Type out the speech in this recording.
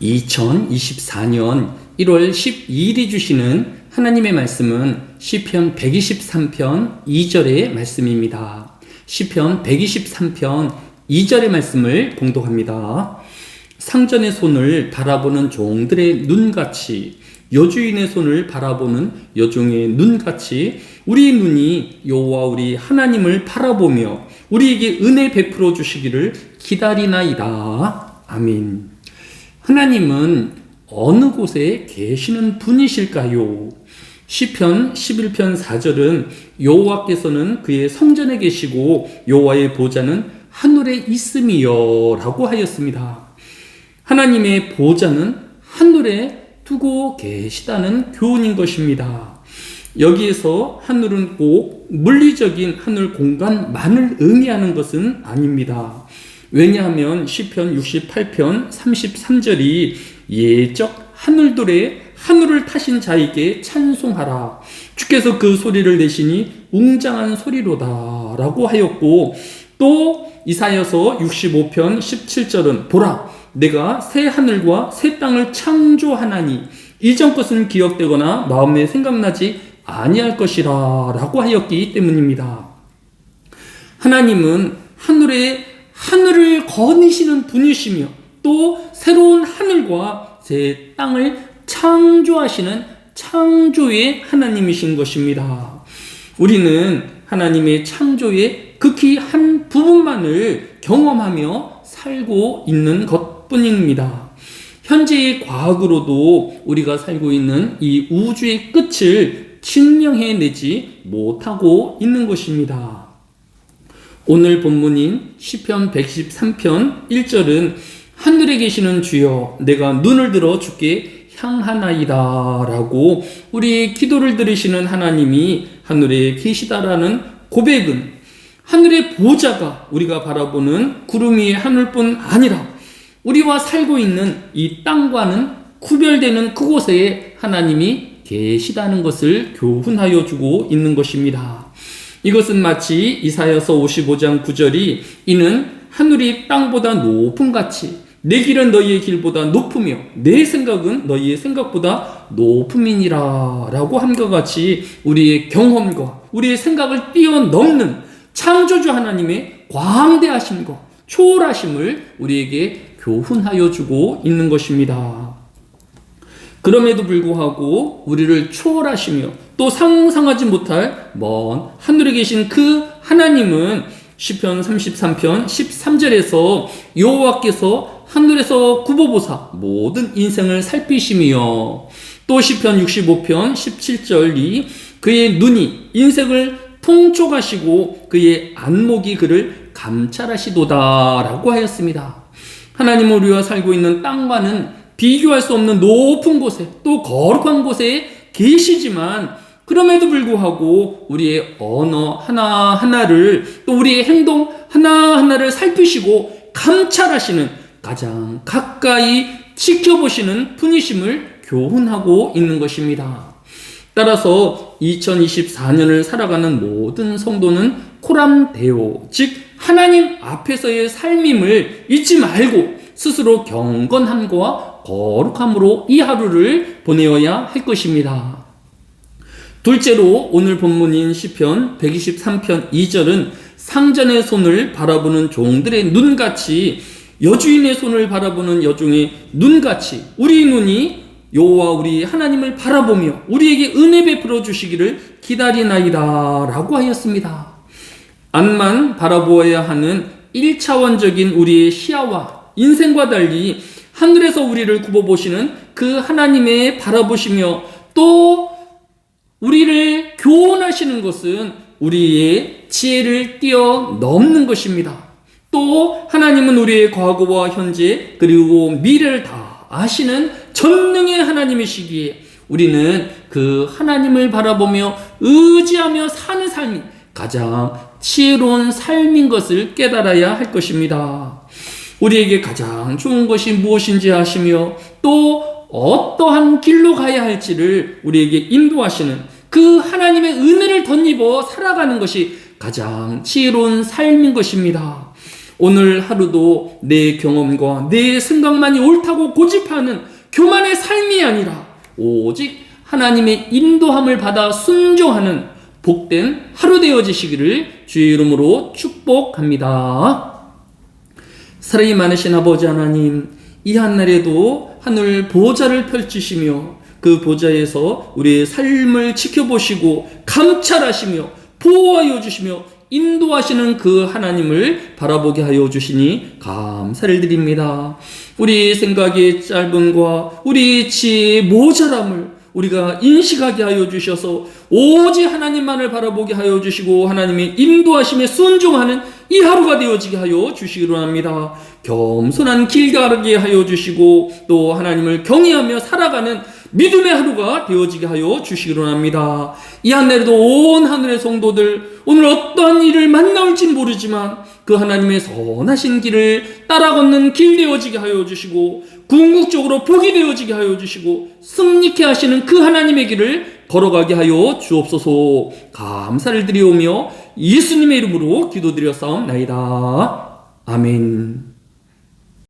2024년 1월 12일이 주시는 하나님의 말씀은 시편 123편 2절의 말씀입니다. 시편 123편 2절의 말씀을 공독합니다. 상전의 손을 바라보는 종들의 눈같이 여주인의 손을 바라보는 여종의 눈같이 우리 눈이 여호와 우리 하나님을 바라보며 우리에게 은혜 베풀어 주시기를 기다리나이다. 아멘. 하나님은 어느 곳에 계시는 분이실까요? 시편 11편 4절은 여호와께서는 그의 성전에 계시고 여호와의 보좌는 하늘에 있음이여라고 하였습니다. 하나님의 보좌는 하늘에 두고 계시다는 교훈인 것입니다. 여기에서 하늘은 꼭 물리적인 하늘 공간만을 의미하는 것은 아닙니다. 왜냐하면 시편 68편 33절이 예적 하늘들의 하늘을 타신 자에게 찬송하라. 주께서 그 소리를 내시니 웅장한 소리로다 라고 하였고 또 이사여서 65편 17절은 보라 내가 새 하늘과 새 땅을 창조하나니 이전 것은 기억되거나 마음에 생각나지 아니할 것이라 라고 하였기 때문입니다. 하나님은 하늘에 하늘을 거니시는 분이시며 또 새로운 하늘과 새 땅을 창조하시는 창조의 하나님이신 것입니다. 우리는 하나님의 창조의 극히 한 부분만을 경험하며 살고 있는 것 뿐입니다. 현재의 과학으로도 우리가 살고 있는 이 우주의 끝을 증명해내지 못하고 있는 것입니다. 오늘 본문인 시편 113편 1절은 하늘에 계시는 주여 내가 눈을 들어 주께 향하나이다라고 우리의 기도를 들으시는 하나님이 하늘에 계시다라는 고백은 하늘의 보좌가 우리가 바라보는 구름 위의 하늘뿐 아니라 우리와 살고 있는 이 땅과는 구별되는 그곳에 하나님이 계시다는 것을 교훈하여 주고 있는 것입니다. 이것은 마치 이사여서 55장 9절이 이는 하늘이 땅보다 높은 같이 내 길은 너희의 길보다 높으며 내 생각은 너희의 생각보다 높음이니라 라고 함과 같이 우리의 경험과 우리의 생각을 뛰어넘는 창조주 하나님의 광대하심과 초월하심을 우리에게 교훈하여 주고 있는 것입니다. 그럼에도 불구하고 우리를 초월하시며 또 상상하지 못할 먼 하늘에 계신 그 하나님은 시편 33편 13절에서 여호와께서 하늘에서 굽어보사 모든 인생을 살피시며 또 시편 65편 17절이 그의 눈이 인생을 통촉하시고 그의 안목이 그를 감찰하시도다라고 하였습니다. 하나님 우리와 살고 있는 땅과는 비교할 수 없는 높은 곳에 또 거룩한 곳에 계시지만 그럼에도 불구하고 우리의 언어 하나하나를 또 우리의 행동 하나하나를 살피시고 감찰하시는 가장 가까이 지켜보시는 분이심을 교훈하고 있는 것입니다. 따라서 2024년을 살아가는 모든 성도는 코람데오, 즉 하나님 앞에서의 삶임을 잊지 말고 스스로 경건함과 거룩함으로 이 하루를 보내어야 할 것입니다. 둘째로 오늘 본문인 시편 123편 2절은 상전의 손을 바라보는 종들의 눈같이 여주인의 손을 바라보는 여종의 눈같이 우리 눈이 여호와 우리 하나님을 바라보며 우리에게 은혜 베풀어 주시기를 기다리나이다라고 하였습니다. 앞만 바라보아야 하는 1차원적인 우리의 시야와 인생과 달리 하늘에서 우리를 굽어보시는 그 하나님의 바라보시며 또 우리를 교훈하시는 것은 우리의 지혜를 뛰어넘는 것입니다. 또 하나님은 우리의 과거와 현재 그리고 미래를 다 아시는 전능의 하나님이시기에 우리는 그 하나님을 바라보며 의지하며 사는 삶이 가장 지혜로운 삶인 것을 깨달아야 할 것입니다. 우리에게 가장 좋은 것이 무엇인지 아시며 또 어떠한 길로 가야 할지를 우리에게 인도하시는 그 하나님의 은혜를 덧입어 살아가는 것이 가장 지혜로운 삶인 것입니다. 오늘 하루도 내 경험과 내 생각만이 옳다고 고집하는 교만의 삶이 아니라 오직 하나님의 인도함을 받아 순종하는 복된 하루 되어지시기를 주의 이름으로 축복합니다. 사랑이 많으신 아버지 하나님, 이 한날에도 하늘 보좌를 펼치시며 그 보좌에서 우리의 삶을 지켜보시고 감찰하시며 보호하여 주시며 인도하시는 그 하나님을 바라보게 하여 주시니 감사를 드립니다. 우리 생각의 짧음과 우리 지혜의 모자람을 우리가 인식하게 하여 주셔서 오직 하나님만을 바라보게 하여 주시고 하나님의 인도하심에 순종하는 이 하루가 되어지게 하여 주시기로 합니다. 겸손한 길 가게 하여 주시고 또 하나님을 경외하며 살아가는 믿음의 하루가 되어지게 하여 주시기로 합니다. 이 한날에도 온 하늘의 성도들 오늘 어떠한 일을 만나올진 모르지만 그 하나님의 선하신 길을 따라 걷는 길 되어지게 하여 주시고 궁극적으로 복이 되어지게 하여 주시고 승리케 하시는 그 하나님의 길을 걸어가게 하여 주옵소서 감사를 드리오며 예수님의 이름으로 기도드려 싸움나이다. 아멘.